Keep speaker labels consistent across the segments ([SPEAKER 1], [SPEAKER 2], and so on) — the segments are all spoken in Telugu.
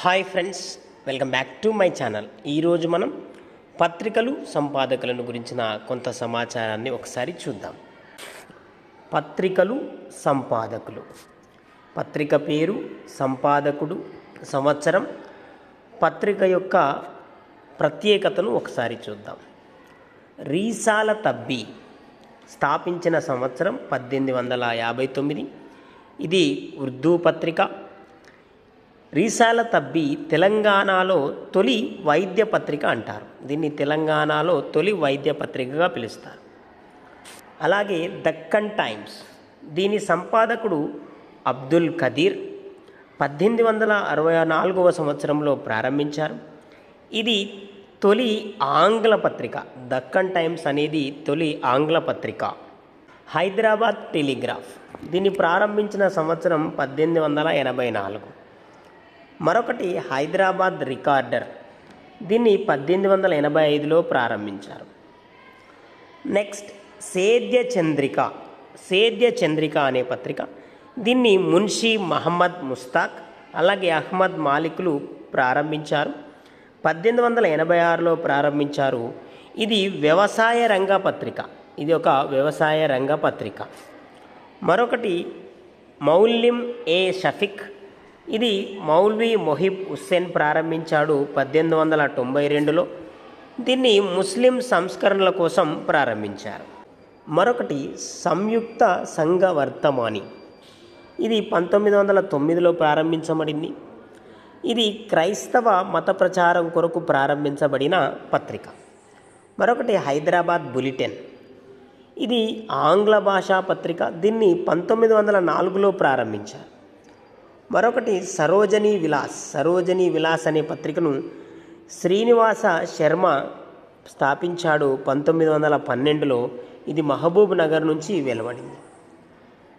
[SPEAKER 1] Hi friends welcome back to my channel. ఈరోజు మనం పత్రికలు సంపాదకులను గురించిన కొంత సమాచారాన్ని ఒకసారి చూద్దాం. పత్రికలు సంపాదకులు. పత్రిక పేరు సంపాదకుడు సంవత్సరం. పత్రిక యొక్క ప్రత్యేకతను ఒకసారి చూద్దాం. రీసాల తబ్బి స్థాపించిన సంవత్సరం పద్దెనిమిది వందల యాభై తొమ్మిది. ఇది ఉర్దూ పత్రిక. రీసాల తబ్బి తెలంగాణలో తొలి వైద్య పత్రిక అంటారు. దీన్ని తెలంగాణలో తొలి వైద్య పత్రికగా పిలుస్తారు. అలాగే దక్కన్ టైమ్స్. దీని సంపాదకుడు అబ్దుల్ ఖదీర్ పద్దెనిమిది వందల అరవై నాలుగవ సంవత్సరంలో ప్రారంభించారు. ఇది తొలి ఆంగ్ల పత్రిక. దక్కన్ టైమ్స్ అనేది తొలి ఆంగ్ల పత్రిక. హైదరాబాద్ టెలిగ్రాఫ్. దీన్ని ప్రారంభించిన సంవత్సరం పద్దెనిమిది వందల ఎనభై నాలుగు. మరొకటి హైదరాబాద్ రికార్డర్. దీన్ని పద్దెనిమిది వందల ఎనభై ఐదులో ప్రారంభించారు. నెక్స్ట్ సేద్య చంద్రిక. సేద్య చంద్రిక అనే పత్రిక. దీన్ని మున్షీ మహమ్మద్ ముస్తాక్ అలాగే అహ్మద్ మాలికులు ప్రారంభించారు. పద్దెనిమిది వందల ఎనభై ఆరులో ప్రారంభించారు. ఇది వ్యవసాయ రంగ పత్రిక. ఇది ఒక వ్యవసాయ రంగ పత్రిక. మరొకటి మౌల్యం ఏ షఫిక్ ఇది మౌల్వీ మొహిబ్ హుస్సేన్ ప్రారంభించాడు పద్దెనిమిది వందల తొంభై రెండులో. దీన్ని ముస్లిం సంస్కరణల కోసం ప్రారంభించారు. మరొకటి సంయుక్త సంఘ వర్తమాని ఇది పంతొమ్మిది వందల తొమ్మిదిలో ప్రారంభించబడింది. ఇది క్రైస్తవ మత ప్రచారం కొరకు ప్రారంభించబడిన పత్రిక. మరొకటి హైదరాబాద్ బులెటిన్. ఇది ఆంగ్ల భాషా పత్రిక. దీన్ని పంతొమ్మిది వందల నాలుగులో ప్రారంభించారు. మరొకటి సరోజనీ విలాస్. సరోజనీ విలాస్ అనే పత్రికను శ్రీనివాస శర్మ స్థాపించాడు పంతొమ్మిది వందల పన్నెండులో. ఇది మహబూబ్ నగర్ నుంచి వెలువడింది.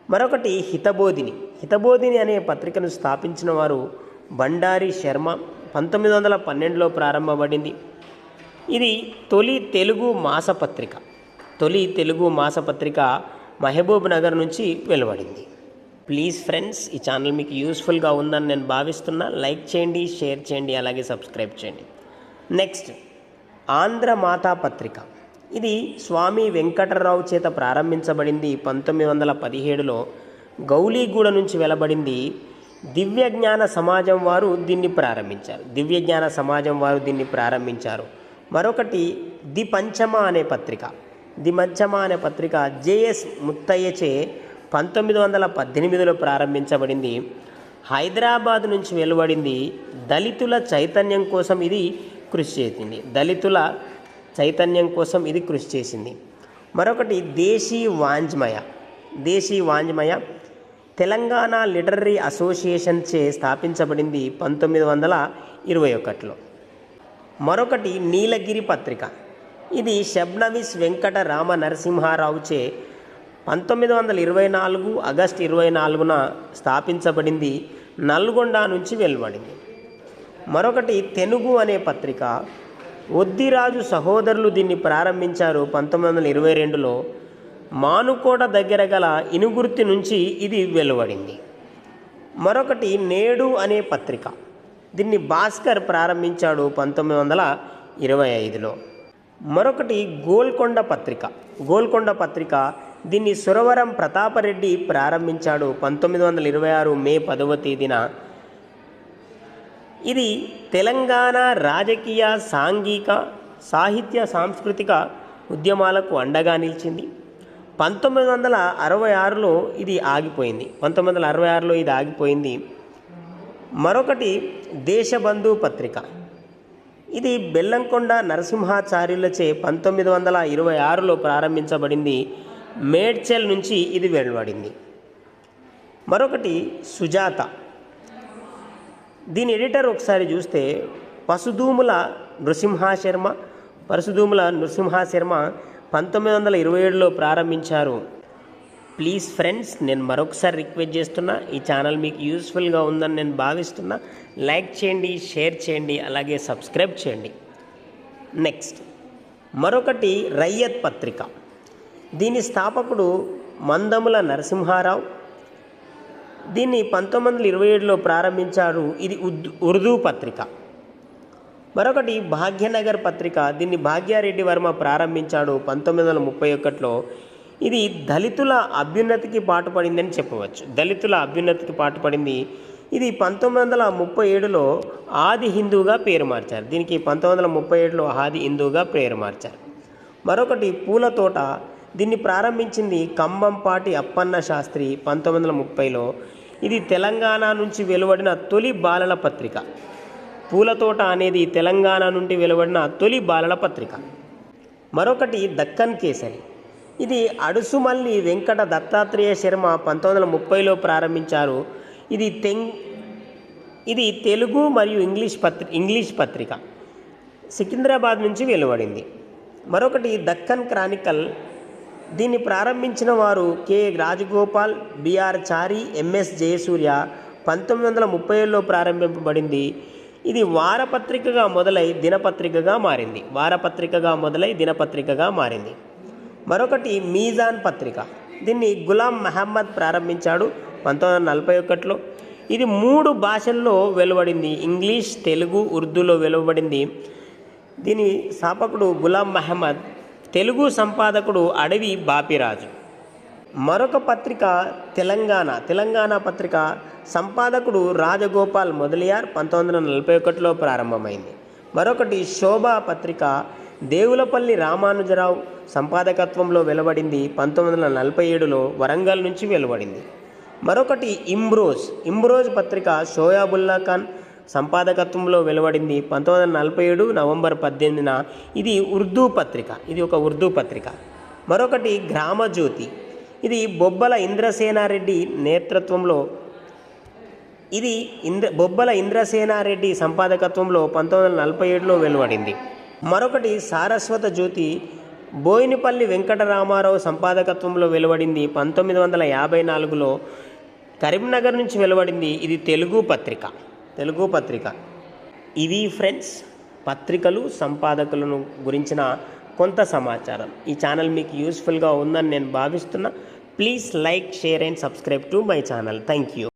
[SPEAKER 1] మరొకటి హితబోధిని. హితబోధిని అనే పత్రికను స్థాపించిన వారు బండారి శర్మ. పంతొమ్మిది వందల పన్నెండులో ప్రారంభపడింది. ఇది తొలి తెలుగు మాసపత్రిక తొలి తెలుగు మాసపత్రిక మహబూబ్ నగర్ నుంచి వెలువడింది. ప్లీజ్ ఫ్రెండ్స్ ఈ ఛానల్ మీకు యూస్ఫుల్గా ఉందని నేను భావిస్తున్నా. లైక్ చేయండి షేర్ చేయండి అలాగే సబ్స్క్రైబ్ చేయండి. నెక్స్ట్ ఆంధ్ర మాతా పత్రిక. ఇది స్వామి వెంకటరావు చేత ప్రారంభించబడింది పంతొమ్మిది వందల పదిహేడులో. గౌలీగూడ నుంచి వెలబడింది దివ్యజ్ఞాన సమాజం వారు దీన్ని ప్రారంభించారు. దివ్యజ్ఞాన సమాజం వారు దీన్ని ప్రారంభించారు. మరొకటి ది పంచమ అనే పత్రిక. ది పంచమ అనే పత్రిక జేఎస్ ముత్తయ్యచే పంతొమ్మిది వందల పద్దెనిమిదిలో ప్రారంభించబడింది. హైదరాబాద్ నుంచి వెలువడింది దళితుల చైతన్యం కోసం ఇది కృషి చేసింది. దళితుల చైతన్యం కోసం ఇది కృషి చేసింది. మరొకటి దేశీ వాంజ్మయ. దేశీ వాంజ్మయ తెలంగాణ లిటరరీ అసోసియేషన్ చే స్థాపించబడింది పంతొమ్మిది వందల ఇరవై ఒకటిలో. మరొకటి నీలగిరి పత్రిక. ఇది షబ్నవిస్ వెంకట రామ నరసింహారావు చే పంతొమ్మిది వందల ఇరవై నాలుగు ఆగస్టు ఇరవై నాలుగున స్థాపించబడింది నల్గొండ నుంచి వెలువడింది. మరొకటి తెనుగు అనే పత్రిక ఒద్దిరాజు సహోదరులు దీన్ని ప్రారంభించారు పంతొమ్మిది వందల ఇరవై రెండులో. మానుకోట దగ్గర గల ఇనుగుర్తి నుంచి ఇది వెలువడింది. మరొకటి నేడు అనే పత్రిక దీన్ని భాస్కర్ ప్రారంభించాడు పంతొమ్మిది వందల ఇరవై ఐదులో. మరొకటి గోల్కొండ పత్రిక గోల్కొండ పత్రిక దీన్ని సురవరం ప్రతాపరెడ్డి ప్రారంభించాడు పంతొమ్మిది వందల ఇరవై ఆరు మే పదవ తేదీన. ఇది తెలంగాణ రాజకీయ సాంఘిక సాహిత్య సాంస్కృతిక ఉద్యమాలకు అండగా నిలిచింది. పంతొమ్మిది వందల అరవై ఆరులో ఇది ఆగిపోయింది. పంతొమ్మిది వందల అరవై ఆరులో ఇది ఆగిపోయింది. మరొకటి దేశబంధు పత్రిక. ఇది బెల్లంకొండ నరసింహాచార్యులచే పంతొమ్మిది వందల ఇరవై ఆరులో ప్రారంభించబడింది. మేడ్చల్ నుంచి ఇది వెలువడింది. మరొకటి సుజాత. దీని ఎడిటర్ ఒకసారి చూస్తే పసుదూముల నృసింహా శర్మ పరశుదూముల నృసింహా శర్మ పంతొమ్మిది వందల ఇరవై ఏడులో ప్రారంభించారు. ప్లీజ్ ఫ్రెండ్స్ నేను మరొకసారి రిక్వెస్ట్ చేస్తున్నా ఈ ఛానల్ మీకు యూస్ఫుల్గా ఉందని నేను భావిస్తున్నా. లైక్ చేయండి షేర్ చేయండి అలాగే సబ్స్క్రైబ్ చేయండి. నెక్స్ట్. మరొకటి రయ్యత్ పత్రిక. దీని స్థాపకుడు మందముల నరసింహారావు. దీన్ని పంతొమ్మిది వందల ఇరవై ఏడులో ప్రారంభించారు ఇది ఉద్ ఉర్దూ పత్రిక. మరొకటి భాగ్యనగర్ పత్రిక. దీన్ని భాగ్యారెడ్డి వర్మ ప్రారంభించాడు పంతొమ్మిది వందల ముప్పై ఒకటిలో. ఇది దళితుల అభ్యున్నతికి పాటుపడిందని చెప్పవచ్చు. దళితుల అభ్యున్నతికి పాటుపడింది. ఇది పంతొమ్మిది వందల ముప్పై ఏడులో ఆది హిందూగా పేరు మార్చారు. దీనికి పంతొమ్మిది వందల ముప్పై ఏడులో ఆది హిందూగా పేరు మార్చారు. మరొకటి పూల తోట. దీన్ని ప్రారంభించింది కంబంపాటి అప్పన్న శాస్త్రి పంతొమ్మిది వందల ముప్పైలో. ఇది తెలంగాణ నుంచి వెలువడిన తొలి బాలల పత్రిక. పూలతోట అనేది తెలంగాణ నుండి వెలువడిన తొలి బాలల పత్రిక. మరొకటి దక్కన్ కేసరి. ఇది అడుసుమల్లి వెంకట దత్తాత్రేయ శర్మ పంతొమ్మిది వందల ముప్పైలో ప్రారంభించారు. ఇది తెంగ్ ఇది తెలుగు మరియు ఇంగ్లీష్ పత్రి ఇంగ్లీష్ పత్రిక. సికింద్రాబాద్ నుంచి వెలువడింది. మరొకటి దక్కన్ క్రానికల్. దీన్ని ప్రారంభించిన వారు K. Rajagopal BR Chari MS Jayasurya పంతొమ్మిది వందల ముప్పై ఏడులో ప్రారంభింపబడింది. ఇది వారపత్రికగా మొదలై దినపత్రికగా మారింది. వారపత్రికగా మొదలై దినపత్రికగా మారింది. మరొకటి మీజాన్ పత్రిక. దీన్ని గులాం మహమ్మద్ ప్రారంభించాడు పంతొమ్మిది వందల నలభై ఒకటిలో ఇది మూడు భాషల్లో వెలువడింది. ఇంగ్లీష్ తెలుగు ఉర్దూలో వెలువడింది. దీని స్థాపకుడు గులాం మహమ్మద్ తెలుగు సంపాదకుడు అడవి బాపిరాజు. మరొక పత్రిక తెలంగాణ. తెలంగాణ పత్రిక సంపాదకుడు రాజగోపాల్ మొదలియార్ పంతొమ్మిది వందల నలభై ఒకటిలో ప్రారంభమైంది. మరొకటి శోభా పత్రిక దేవులపల్లి రామానుజరావు సంపాదకత్వంలో వెలువడింది పంతొమ్మిది వందల నలభై ఏడులో వరంగల్ నుంచి వెలువడింది. మరొకటి ఇమ్రోజ్ ఇమ్రోజ్ పత్రిక షోయాబుల్లా ఖాన్ సంపాదకత్వంలో వెలువడింది పంతొమ్మిది వందల నలభై ఏడు నవంబర్ పద్దెనిమిదిన. ఇది ఉర్దూ పత్రిక. ఇది ఒక ఉర్దూ పత్రిక. మరొకటి గ్రామజ్యోతి ఇది బొబ్బల ఇంద్రసేనారెడ్డి నేతృత్వంలో ఇది ఇంద్ర బొబ్బల ఇంద్రసేనారెడ్డి సంపాదకత్వంలో పంతొమ్మిది వందల నలభై ఏడులో వెలువడింది. మరొకటి సారస్వత జ్యోతి. బోయినపల్లి వెంకటరామారావు సంపాదకత్వంలో వెలువడింది పంతొమ్మిది వందల యాభై నాలుగులో. కరీంనగర్ నుంచి వెలువడింది. ఇది తెలుగు పత్రిక. తెలుగు పత్రిక. ఇవి ఫ్రెండ్స్ పత్రికలు సంపాదకులను గురించిన కొంత సమాచారం. ఈ ఛానల్ మీకు యూస్ఫుల్గా ఉందని నేను భావిస్తున్నా. Please like share and subscribe to my channel. Thank you